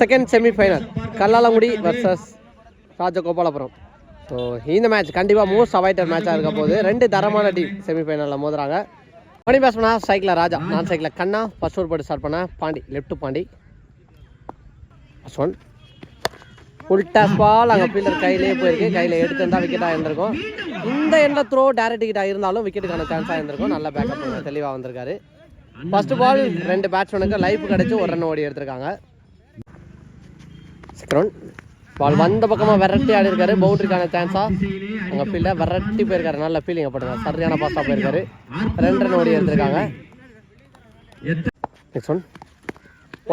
Second semifinal Kallalangudi versus Rajagopalapuram. So இந்த match கண்டிப்பாக most avoided மேட்சாக இருக்க போது ரெண்டு தரமான டீம் செமிஃபைனலில் மோதுறாங்க. மணி பேஸ் பண்ணா சைக்கிளில் ராஜா நான் சைக்கிளில் கண்ணா ஃபர்ஸ்ட் ஓவர் போட்டு ஸ்டார்ட் பண்ண Pandi left Pandi. First one full toss ball அங்கே ஃபீல்டர் கையிலேயே போயிருக்கு. கையில் எடுத்துருந்தா விக்கெட்டாக இருந்திருக்கும். இந்த எண்ணில் த்ரோ டேரக்ட் விக்கெட்டாக இருந்தாலும் விக்கெட்டுக்கான சான்ஸாக இருந்திருக்கும். நல்ல பேக்கப் தெளிவாக வந்திருக்காரு. ஃபர்ஸ்ட் பால் ரெண்டு பேட்ஸ்மேனுக்கு லைஃப் கிடச்சி ஒரு ரன் ஓடி எடுத்திருக்காங்க. செகண்ட் பால் வந்த பக்கமாக விரட்டி ஆடி இருக்காரு பவுண்டரிக்கான சான்ஸா அங்கே ஃபீல்டை விரட்டி போயிருக்காரு. நல்ல ஃபீலிங் போட்டுங்க சரியான பாஸ்டாக போயிருக்காரு. ரெண்டு ரன் ஓடி எடுத்திருக்காங்க. நெக்ஸ்ட் ஒன்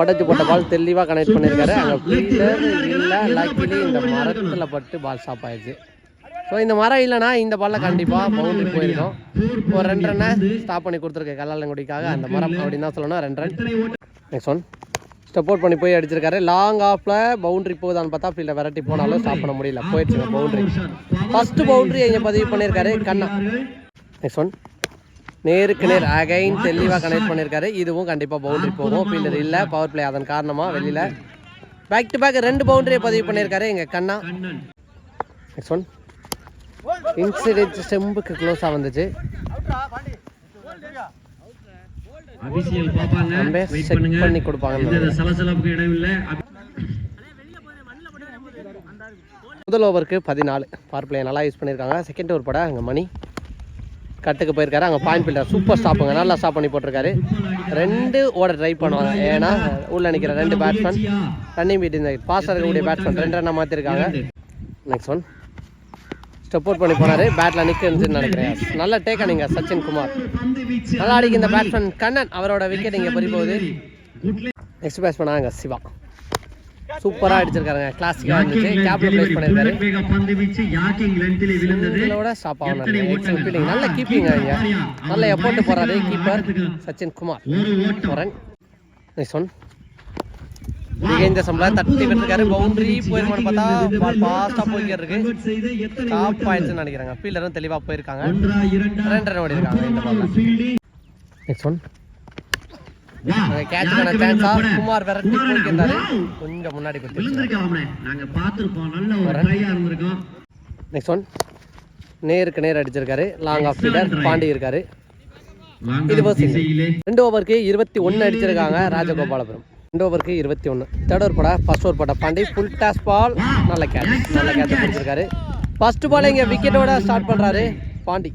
உடச்சி போட்ட பால் தெளிவாக கனெக்ட் பண்ணியிருக்காரு. அங்கே ஃபீல்டர் இல்லை லக்கிலி இந்த மரத்தில் பட்டு பால் ஸ்டாப் ஆயிடுச்சு. ஸோ இந்த மரம் இல்லைனா இந்த பாலில் கண்டிப்பாக பவுண்டரி போயிருக்கும். ஒரு ரெண்டு ரன்னை ஸ்டாப் பண்ணி கொடுத்துருக்கேன் கல்லாலங்குடிக்காக. அந்த மரம் அப்படின்னு தான் சொல்லணும். ரெண்டு ரன் நெக்ஸ்ட் ஒன் சப்போர்ட் பண்ணி போய் அடிச்சிருக்காரு. லாங் ஆஃப்ல பவுண்டரி போகுதான்னு பார்த்தா ஃபீல்டை விரட்டி போனாலும் ஸ்டாப் பண்ண முடியல. போயிடுச்சு பவுண்டரி ஃபர்ஸ்ட் பவுண்டரி இங்கே பதிவு பண்ணியிருக்காரு கண்ணா. நெக்ஸ்ட் ஒன் நேருக்கு நேர் அகைன் தெளிவாக கனெக்ட் பண்ணியிருக்காரு. இதுவும் கண்டிப்பாக பவுண்டரி போகும். ஃபீல்டர் இல்லை. பவர் பிளே அதன் காரணமாக வெளியில். பேக் டு பேக் ரெண்டு பவுண்டரியை பதிவு பண்ணியிருக்காரு எங்கள் கண்ணா. நெக்ஸ்ட் ஒன் இன்சிடென்ட் ஸ்டெம்புக்கு க்ளோஸாக வந்துச்சு. அபிஷியல் பாப்பாங்க நம்ம வெயிட் பண்ணுங்க. பண்ணி கொடுப்பாங்க. எந்த சலசலப்புக்கு இடம் இல்ல முதல் ஓவருக்கு பதினாலு. பவர் பிளே நல்லா யூஸ் பண்ணியிருக்காங்க செகண்ட் ஓவர் பட அங்கே மணி கட்டுக்கு போயிருக்காரு. அங்கே பாயிண்ட் ஃபீல்டர் சூப்பர் ஸ்டாப்புங்க நல்லா ஸ்டாப் பண்ணி போட்டிருக்காரு. ரெண்டு ஓட ட்ரை பண்ணுவாங்க. ஏன்னா உள்ள நிற்கிற ரெண்டு பேட்ஸ்மேன் ரன்னிங் பீட் இந்த பாஸ் இருக்கக்கூடிய பேட்ஸ்மேன் ரெண்டு ரன்னை மாற்றிருக்காங்க நெக்ஸ்ட் ஒன் ஸ்டெப் அவுட் பண்ணி போனாரு. பேட்டில் நிற்குன்னு நினைக்கிறேன். நல்ல டேக்கா நீங்கள் சச்சின் குமார். நல்லா அடிக்க இந்த பேட்ஸ்மேன் கண்ணன் அவரோட விக்கெட் இங்கே பறி போகுது. நெக்ஸ்ட் பேட்ஸ்மேன் அங்கே சிவா. சூப்பராக அடிச்சிருக்காருங்க. கிளாசிக்காக இருந்துச்சு. கேப்ல ப்ளேஸ் பண்ணியிருக்காரு வேக பந்து வீச்சு யாக்கிங் லென்த்திலே விழுந்தது. இதோட ஸ்டாப் ஆகணும். நல்ல கீப்பிங் இங்க. நல்ல எப்போட்டு போறாரு keeper Sachin Kumar. Next one இந்த சம்பளம் தட்டி விட்டுருக்காரு பவுண்டரி போயிருமான்னு பார்த்தா. பால் ஃபாஸ்ட்டாக போய்க்கிட்டு இருக்கு. டாப் ஆயிடுச்சுன்னு நினைக்கிறாங்க. ஃபீல்டரும் தெளிவாக போயிருக்காங்க. ரெண்டு ரன் ஓடி இருக்காங்க இந்த பால்ல ஃபீல்டிங் நெக்ஸ்ட் ஒன் கேட்சுக்கான சான்ஸா குமார் விரட்டி கொஞ்சம் முன்னாடி கொடுத்து நெக்ஸ்ட் ஒன் நேருக்கு நேர் அடிச்சிருக்காரு. லாங் ஆஃப் ஃபீல்டர் பாண்டி இருக்காரு. இது ரெண்டு ஓவருக்கு இருபத்தி ஒன்று அடிச்சிருக்காங்க ராஜகோபாலபுரம். ரெண்டு ஓவருக்கு இருபத்தி ஒன்று தேர்ட் ஓவர் பட ஃபர்ஸ்ட் ஓவர் பட. பாண்டி ஃபுல் டாஸ் பால் நல்ல கேட்ச் நல்ல கேட்ச் பிடிச்சிருக்காரு. ஃபர்ஸ்ட் பால் இங்கே விக்கெட்டோட ஸ்டார்ட் பண்ணுறாரு பாண்டி.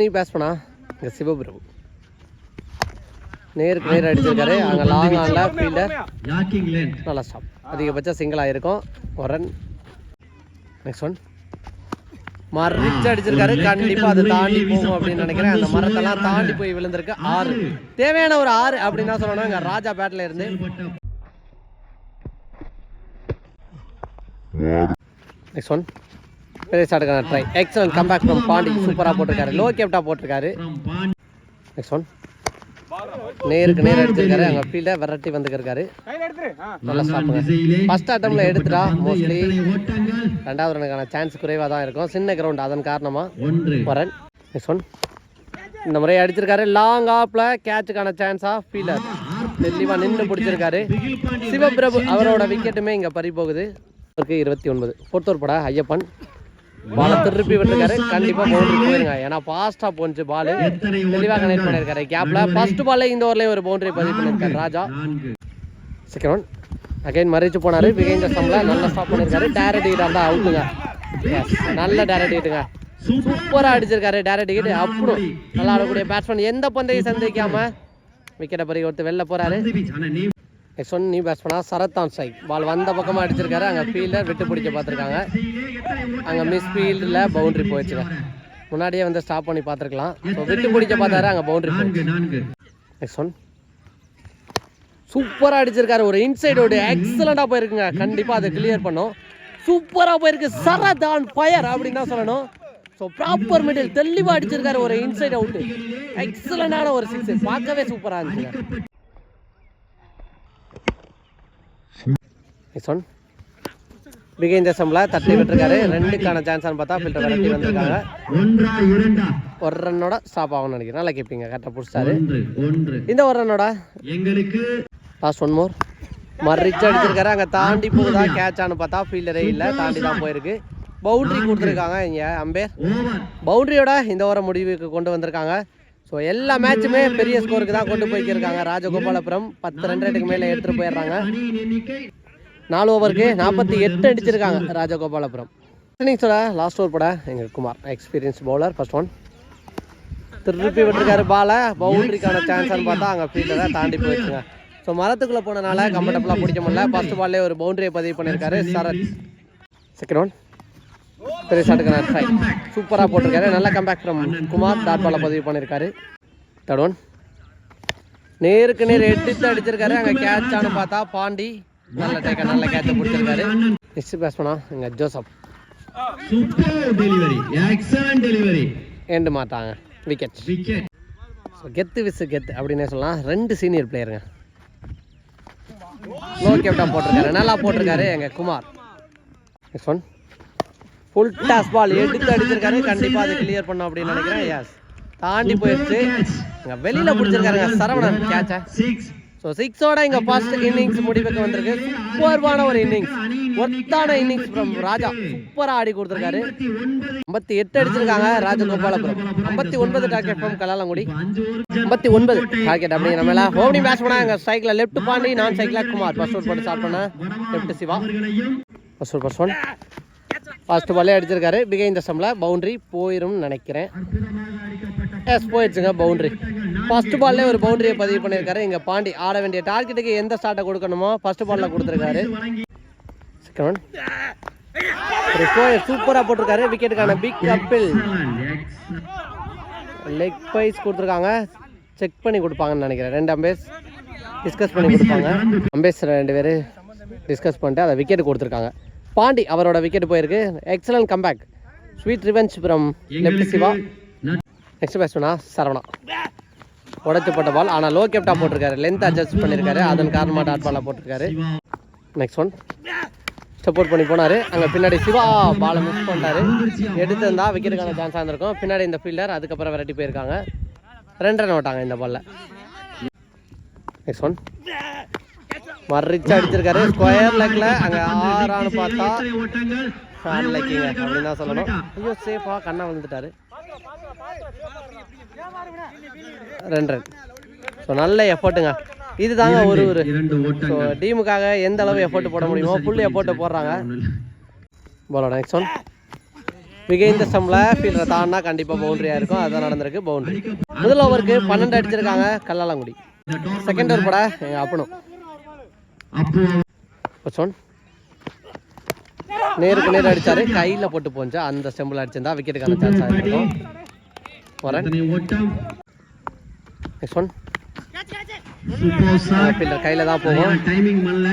நீ பேஸ் பண்ணா. இங்கே சிவபிரபு. நேருக்கு நேர் அடிச்சிருக்காரு. அங்கே லாங் ஆனில் ஃபீல்டர் நல்லா ஸ்டாப் அதிகபட்சம் சிங்கிள் ஆயிருக்கும் ஒரு ரன் நெக்ஸ்ட் ஒன் மறிச்சு அடிச்சிருக்காரு. கண்டிப்பா அது தாண்டி போகும் அப்படின்னு நினைக்கிறேன். அந்த மரத்தெல்லாம் தாண்டி போய் விழுந்திருக்கு. ஆறு. தேவையான ஒரு ஆறு அப்படின்னு சொல்லணும். ராஜா பேட்ல இருந்து. நெக்ஸ்ட் ஒன் பெரிய ஸ்டார்ட்டுக்கான try excellent comeback from Pandi சூப்பராக போட்டிருக்காரு. லோ கேப்டா போட்டிருக்காரு. நெக்ஸ்ட் ஒன் நேருக்கு நேர் அடிச்சிருக்காரு. அங்கே ஃபீல்டை விரட்டி வந்துருக்காரு ஃபர்ஸ்ட் அட்டம்ல எடுத்துட்டா மோஸ்ட்லி ரெண்டாவது ரனுக்கான சான்ஸ் குறைவாக தான் இருக்கும். சின்ன கிரவுண்ட் அதன் காரணமாக ஒன்று. வரன். நெக்ஸ்ட் ஒன் இந்த முறை அடிச்சிருக்காரு. லாங் ஆப்ல கேட்சுக்கான சான்ஸா ஃபீல்டர் தெளிவாக நின்று பிடிச்சிருக்காரு. சிவபிரபு அவரோட விக்கெட்டுமே இங்கே பறி போகுது அவருக்கு இருபத்தி ஒன்பது. பொறுத்தோர் பட ஐயப்பன். பாலை திருப்பி விட்டுருக்காரு. கண்டிப்பாக பவுண்டரி போயிருங்க. ஏன்னா ஃபாஸ்ட்டாக போணுச்சு பால். தெளிவாக கனெக்ட் பண்ணியிருக்காரு. கேப்ல ஃபர்ஸ்ட் பால்ல இந்த ஓவர்லேயே ஒரு பவுண்டரி பதிவு பண்ணியிருக்காரு ராஜா. செகண்ட் ஒன் அகைன் மறைச்சு போனாரு. பிகைந்த சம்மில் நல்லா ஸ்டாப் பண்ணியிருக்காரு டேரக்ட் ஹிட் அந்த அவுட்டுங்க நல்ல டேரக்ட் ஹிட்டுங்க சூப்பராக அடிச்சிருக்காரு டேரக்ட் ஹிட் அப்புறம் நல்லா ஆடக்கூடிய பேட்ஸ்மேன் எந்த பந்தையும் சந்திக்காம விக்கெட்டை பறி ஒருத்தர் வெளில போகிறாரு நீ நெக்ஸ்ட் ஒன் நியூ பேட்ஸ்மேனா சரத்தான் ஸ்ட்ரைக் பால் வந்த பக்கமாக அடிச்சிருக்காரு. அங்கே ஃபீல்டர் விட்டு பிடிக்க பார்த்துருக்காங்க. அங்கே மிஸ் ஃபீல்டில் பவுண்டரி போயிடுச்சுங்க. முன்னாடியே வந்து ஸ்டாப் பண்ணி பார்த்துருக்கலாம். ஸோ விட்டு பிடிக்க பார்த்தாரு. அங்கே பவுண்டரி நெக்ஸ்ட் ஒன் சூப்பராக அடிச்சிருக்காரு. ஒரு இன்சைடோட எக்ஸலண்டாக போயிருக்குங்க. கண்டிப்பாக அதை கிளியர் பண்ணும். சூப்பராக போயிருக்கு. சரதான் ஃபயர் அப்படின்னு தான் சொல்லணும். ஸோ ப்ராப்பர் மிடில் தெளிவாக அடிச்சிருக்காரு ஒரு இன்சைட் அவுட்டு எக்ஸலண்டான ஒரு சிக்ஸ் பார்க்கவே சூப்பராக இருந்துச்சுங்க. நெக்ஸ்ட் ஒன் பிகைந்த சம்பள தட்டி விட்டுருக்காரு. ரெண்டுக்கான சான்ஸ்னு பார்த்தா ஃபில்டர் விரட்டி வந்திருக்காங்க. ஒரு ரன்னோட ஸ்டாப் ஆகும்னு நினைக்கிறேன். நல்லா கேட்பீங்க கரெக்டாக பிடிச்சாரு இந்த ஒரு ரன்னோட? எங்களுக்கு லாஸ்ட் ஒன் மோர் மறிச்சு அடிச்சிருக்காரு. அங்கே தாண்டி போகுதா? கேட்சான்னு பார்த்தா ஃபீல்டரே இல்லை. தாண்டி தான் போயிருக்கு. பவுண்டரி கொடுத்துருக்காங்க இங்கே அம்பேர் பவுண்டரியோட இந்த ஓவர் முடிவுக்கு கொண்டு வந்திருக்காங்க. ஸோ எல்லா மேட்சுமே பெரிய ஸ்கோருக்கு தான் கொண்டு போய்க்கிருக்காங்க. ராஜகோபாலபுரம் பத்து ரன் ரேட்டுக்கு மேலே எடுத்துகிட்டு போயிடுறாங்க. நாலு ஓவருக்கு நாற்பத்தி எட்டு அடிச்சிருக்காங்க ராஜகோபாலபுரம். இன்னிங்ஸோட லாஸ்ட் ஓவர் போட எங்கள் Kumar experience bowler first one திருப்பி விட்டுருக்காரு பாலை. பவுண்டரிக்கான சான்ஸ்னு பார்த்தா அங்கே ஃபீல்டரை தாண்டி போயிடுச்சுங்க. ஸோ மரத்துக்குள்ளே போனனால கம்ஃபர்டபுளாக பிடிக்க முடியல. ஃபர்ஸ்ட் பால்லே ஒரு பவுண்டரியை பதிவு பண்ணியிருக்காரு. சரத். செகண்ட் ஒன் பெரிய ஷாட்டுக்கான ட்ரை சூப்பராக போட்டிருக்காரு. நல்ல கம்பேக் ஃப்ரம் குமார். டாட் பாலை பதிவு பண்ணியிருக்காரு. தேர்ட் ஒன் நேருக்கு நேர் எடுத்து அடிச்சிருக்காரு. அங்கே கேட்சானு பார்த்தா பாண்டி. நல்ல டேக்க நல்ல கேட்சை பிடிச்சிருக்காரு. நெக்ஸ்ட் பேட்ஸ்மனா இங்கே ஜோசப். டெலிவரி எக்ஸலன்ட் டெலிவரி மாட்டாங்க. விக்கெட் விக்கெட் ஸோ கெத்து விசு கெத்து அப்படின்னே சொல்லலாம். ரெண்டு சீனியர் பிளேயருங்க லோ கேப்டன் போட்டிருக்காரு. நல்லா போட்டிருக்காரு எங்கள் Kumar. Next one full toss ball எடுத்து அடிச்சிருக்காரு. கண்டிப்பாக அது கிளியர் பண்ணோம் அப்படின்னு நினைக்கிறேன். எஸ் தாண்டி போயிடுச்சு. இங்கே வெளியில் பிடிச்சிருக்காருங்க சரவணன். கேட்ச ஸோ சிக்ஸோட இங்கே ஃபர்ஸ்ட் இன்னிங்ஸ் முடிவுக்கு வந்திருக்கு. சூப்பர்வான ஒரு இன்னிங்ஸ் ஒர்த்தான இன்னிங்ஸ் ஃப்ரம் ராஜா. சூப்பராக ஆடி கொடுத்துருக்காரு. ஐம்பத்தி எட்டு அடிச்சிருக்காங்க ராஜகோபாலபுரம் ஐம்பத்தி ஒன்பது டார்கெட் ஃப்ரம் கலாலங்குடி ஐம்பத்தி ஒன்பது டார்கெட் அப்படிங்கிற மேல ஓப்பனிங் பேட்ச் பண்ணா எங்கள் சைக்கிளில் லெஃப்ட் பாண்டி நான் சைக்கிளாக குமார். ஃபர்ஸ்ட் ஓவர் போட்டு ஸ்டார்ட் பண்ண லெஃப்ட் சிவா. அவர்களையும் first over first one first பாலே அடிச்சிருக்காரு. பிகை இந்த சம்மில் பவுண்டரி போயிரும்னு நினைக்கிறேன். எஸ் போயிடுச்சுங்க பவுண்டரி ஃபர்ஸ்ட் பால்லே ஒரு பவுண்டரியை பதிவு பண்ணியிருக்காரு. இங்கே பாண்டி ஆட வேண்டிய டார்கெட்டுக்கு எந்த ஸ்டார்ட்டை கொடுக்கணுமோ ஃபர்ஸ்ட் பால்ல கொடுத்துருக்காரு. ஸ்கோர் சூப்பராக போட்டிருக்காரு விக்கெட்டுக்கான பிக் கப்பில் லெக் பைஸ் கொடுத்துருக்காங்க. செக் பண்ணி கொடுப்பாங்கன்னு நினைக்கிறேன். ரெண்டு அம்பேஸ் டிஸ்கஸ் பண்ணி கொடுப்பாங்க. அம்பேஸ் ரெண்டு பேர் டிஸ்கஸ் பண்ணிட்டு அதை விக்கெட் கொடுத்துருக்காங்க. பாண்டி அவரோட விக்கெட் போயிருக்கு. Excellent comeback sweet revenge from left Siva next பேட்ஸ்மேனா Saravana. உடைச்சப்பட்ட பால் ஆனால் லோ கேப்டா போட்டிருக்காரு. லென்த் அட்ஜஸ்ட் பண்ணியிருக்காரு அதன் காரணமாக டாட் பாலாக போட்டிருக்காரு. நெக்ஸ்ட் ஒன் சப்போர்ட் பண்ணி போனார். அங்கே பின்னாடி சிவா பாலை மிஸ் பண்ணிட்டாரு. எடுத்திருந்தா விக்கெட்டுக்கான சான்ஸாக இருந்திருக்கும். பின்னாடி இந்த ஃபீல்டர் அதுக்கப்புறம் விரட்டி போயிருக்காங்க. ரெண்டு ரன் விட்டாங்க இந்த பாலில் நெக்ஸ்ட் ஒன் மறிச்சு அடிச்சிருக்காரு. ஸ்கொயர் லெக்கில் அங்கே ஆறான்னு பார்த்தா ஓட்டங்கள் அப்படின்னு தான் சொல்லணும். ஐயோ சேஃபாக கண்ணா விழுந்துட்டாரு. ரெண்டு ரன் ஸோ நல்ல எஃபர்ட்டுங்க இதுதாங்க ஒரு ஒரு. ஸோ டீமுக்காக எந்த அளவு எஃபோர்ட் போட முடியுமோ ஃபுல் எஃபோர்ட் போடுறாங்க. பாலோட நெக்ஸ்ட் ஒன் மிக இந்த ஸ்டம்பில் ஃபீல்டரை தாண்டினா கண்டிப்பாக பவுண்டரியாக இருக்கும். அதான் நடந்திருக்கு பவுண்டரி முதல் ஓவருக்கு பன்னெண்டு அடிச்சிருக்காங்க கல்லாலங்குடி. செகண்ட் ஓவர் போட எங்கள் அப்பனும் அப்போ ஃபர்ஸ்ட் ஒன் நேருக்கு நேர் அடிச்சாரு கையில் போட்டு போஞ்சா அந்த ஸ்டெம்பில் அடிச்சிருந்தா விக்கெட்டுக்கான சான்ஸ் ஆகிருக்கும் ஓட்டம். நெக்ஸ்ட் ஒன் ஃபீல்டர் கையில் தான் போகும். டைமிங் பண்ணல.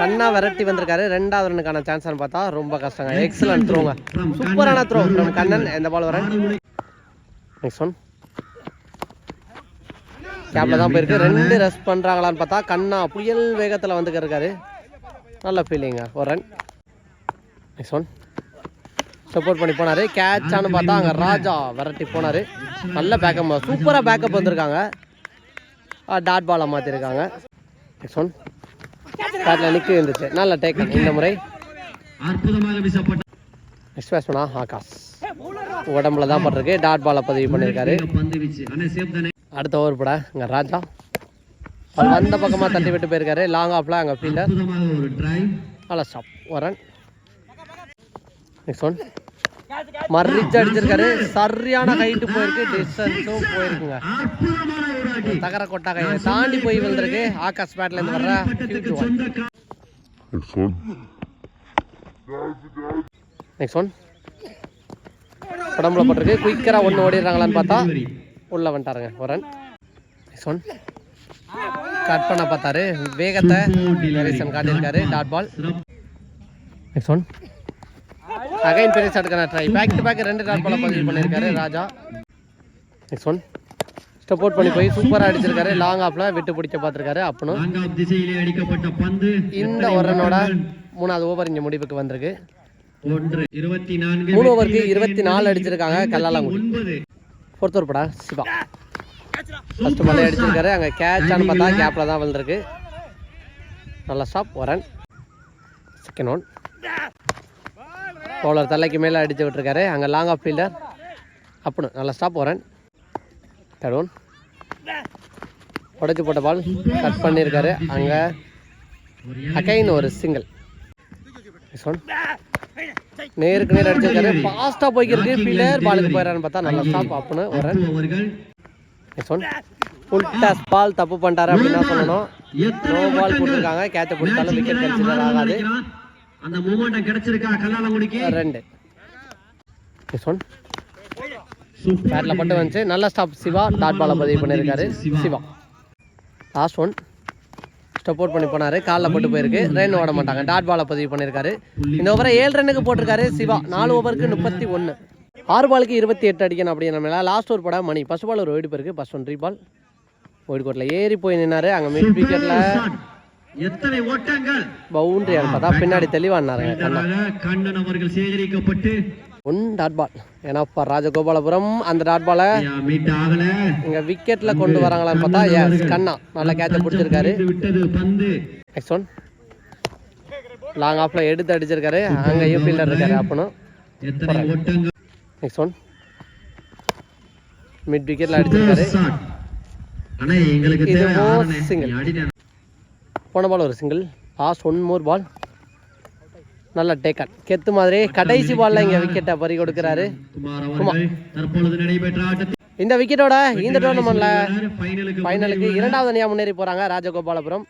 கண்ணா விரட்டி வந்திருக்காரு. ரெண்டாவது ரனுக்கான சான்ஸ்னு பார்த்தா ரொம்ப கஷ்டங்க. எக்ஸலன்ட் த்ரோங்க சூப்பரான த்ரோ ஃப்ரம் கண்ணன். எந்த பால் வரேன்? நெக்ஸ்ட் ஒன் கேப்ல தான் போயிருக்கு. ரெண்டு ரெஸ்ட் பண்றாங்களான்னு பார்த்தா கண்ணா புயல் வேகத்தில் வந்து இருக்காரு நல்ல ஃபீலிங்க ஒரு ரன் நெக்ஸ்ட் ஒன் சப்போர்ட் பண்ணி போனாரு. கேட்சான்னு பார்த்தா அங்கே ராஜா விரட்டி போனாரு. நல்ல பேக்கப் சூப்பராக பேக்கப் வந்திருக்காங்க. டாட் பாலை மாற்றிருக்காங்க நெக்ஸ்ட் ஒன் பேட்டில் நிற்க இருந்துச்சு. நல்ல டேக்கன் இந்த முறை. நெக்ஸ்ட் பேட்ஸ்மனா ஆகாஷ். உடம்புல தான் பட்டிருக்கு. டாட் பாலை பதிவு பண்ணியிருக்காரு. அடுத்த ஓவர் போட இங்கே ராஜா. அவர் வந்த பக்கமாக தட்டி விட்டு போயிருக்காரு. லாங் ஆஃப்ல அங்கே ஃபீல்டர் நல்ல ஸ்டாப் வரன் நெக்ஸ்ட் ஒன் மறிச்சு அடிச்சிருக்காரு. சரியான ஹைட்டு போயிருக்கு. டிஸ்டன்ஸும் போயிருக்குங்க. தகர கொட்டா கையை தாண்டி போய் வந்திருக்கு ஆகாஷ் பேட்ல இருந்து வர்ற கா- நெக்ஸ்ட் ஒன் உடம்புல போட்டிருக்கு. குயிக்கராக ஒன்று ஓடிடுறாங்களான்னு பார்த்தா. உள்ள வந்துட்டாருங்க ஒரு ரன் நெக்ஸ்ட் ஒன் கட் பண்ண பார்த்தாரு. வேகத்தை காட்டியிருக்காரு. Dot ball. Next one again பெரிய ஷாட்டுக்கான ட்ரை பேக் டு பேக் ரெண்டு டாட் பால பதிவு பண்ணியிருக்காரு ராஜா. நெக்ஸ்ட் ஒன் சப்போர்ட் பண்ணி போய் சூப்பராக அடிச்சிருக்காரு. லாங் ஆஃப்ல விட்டு பிடிக்க பார்த்துருக்காரு அப்பனும் இந்த ஒரு மூணாவது ஓவர் இங்கே முடிவுக்கு வந்திருக்கு. மூணு ஓவருக்கு இருபத்தி நாலு அடிச்சிருக்காங்க. கல்லாலங்குடி ஃபோர்த் ஓவர் படா சிவா. ஃபர்ஸ்ட் பாலே அடிச்சிருக்காரு. அங்கே கேட்சான்னு பார்த்தா கேப்பில் தான் வந்திருக்கு நல்ல ஸ்டாப் ஒரன் செகண்ட் ஒன் பவுலர் தலைக்கு மேலே அடித்து விட்டுருக்காரு. அங்கே லாங் ஆஃப் ஃபீல்டர் அப்புன்னு நல்ல ஸ்டாப் ஒரன் தேர்ட் ஒன் உடைச்சு போட்ட பால் கட் பண்ணியிருக்காரு அங்கே அகைன் ஒரு சிங்கிள் ஒன் நேருக்கு நேர் அடிச்சிருக்காரு. ஃபாஸ்ட்டாக போய்க்கிருக்கு. ஃபீல்டர் பாலுக்கு போயிடறான்னு பார்த்தா நல்ல ஸ்டாப் அப்புன்னு ஒரு அப்பு அவர்கள் next one full toss ball தப்பு பண்ணிட்டாரு அப்படின்னு தான் சொல்லணும். நோ பால் போட்டிருக்காங்க. கேட்ச பிடிச்சாலும் விக்கெட் கன்சிடர் ஆகாது. அந்த மூமெண்ட் கிடைச்சிருக்கா கல்லாலங்குடிக்கு ரெண்டு. நெக்ஸ்ட் ஒன் பேட்டில் பட்டு வந்துச்சு. நல்ல ஸ்டாப் சிவா டாட் பாலை பதிவு பண்ணியிருக்காரு. Siva. Last one step out பண்ணி போனாரு. காலில் போட்டு போயிருக்கு. ரன் ஓட மாட்டாங்க. டாட் பாலை பதிவு பண்ணியிருக்காரு. இந்த ஓவரை ஏழு ரன்னுக்கு போட்டிருக்காரு சிவா. நாலு ஓவருக்கு முப்பத்தி ஒன்று ஆறு பாலுக்கு இருபத்தி எட்டு அடிக்கணும் அப்படிங்கிற லாஸ்ட் ஓவர் பட மணி. ஃபர்ஸ்ட் பால் ஒரு ஓடி போயிருக்கு. ஃபர்ஸ்ட் ஒன் த்ரீ பால் ஓடி கோட்டில் ஏறி போய் நின்னாரு. அங்கே மிட் விக்கெட்டில் எத்தனை ஓட்டங்கள்? பவுண்டரி பார்த்தா பின்னாடி தெளிவானாருங்க கண்ணன் அவர்கள் சேகரிக்கப்பட்டு ஒன் டாட் பால் ஏன்னா ராஜகோபாலபுரம் அந்த டாட் பாலை இங்க விக்கெட்ல கொண்டு வராங்களான்னு பார்த்தா எஸ் கண்ணா. நல்ல கேட்ச பிடிச்சிருக்காரு. நெக்ஸ்ட் ஒன் லாங் ஆஃப்ல எடுத்து அடிச்சிருக்காரு. அங்கேயும் ஃபீல்டர் இருக்காரு அப்பனும். நெக்ஸ்ட் ஒன் மிட் விக்கெட்ல அடிச்சிருக்காரு. அண்ணா எங்களுக்கு போன பால் ஒரு single last one more ball நல்ல டேக்கன் கெத்து மாதிரி கடைசி பால்ல இங்க விக்கெட்டை பறி கொடுக்குறாரு. இந்த விக்கெட்டோட இந்த டோர்னமெண்ட்ல ஃபைனலுக்கு இரண்டாவது அணியா முன்னேறி போறாங்க ராஜகோபாலபுரம்.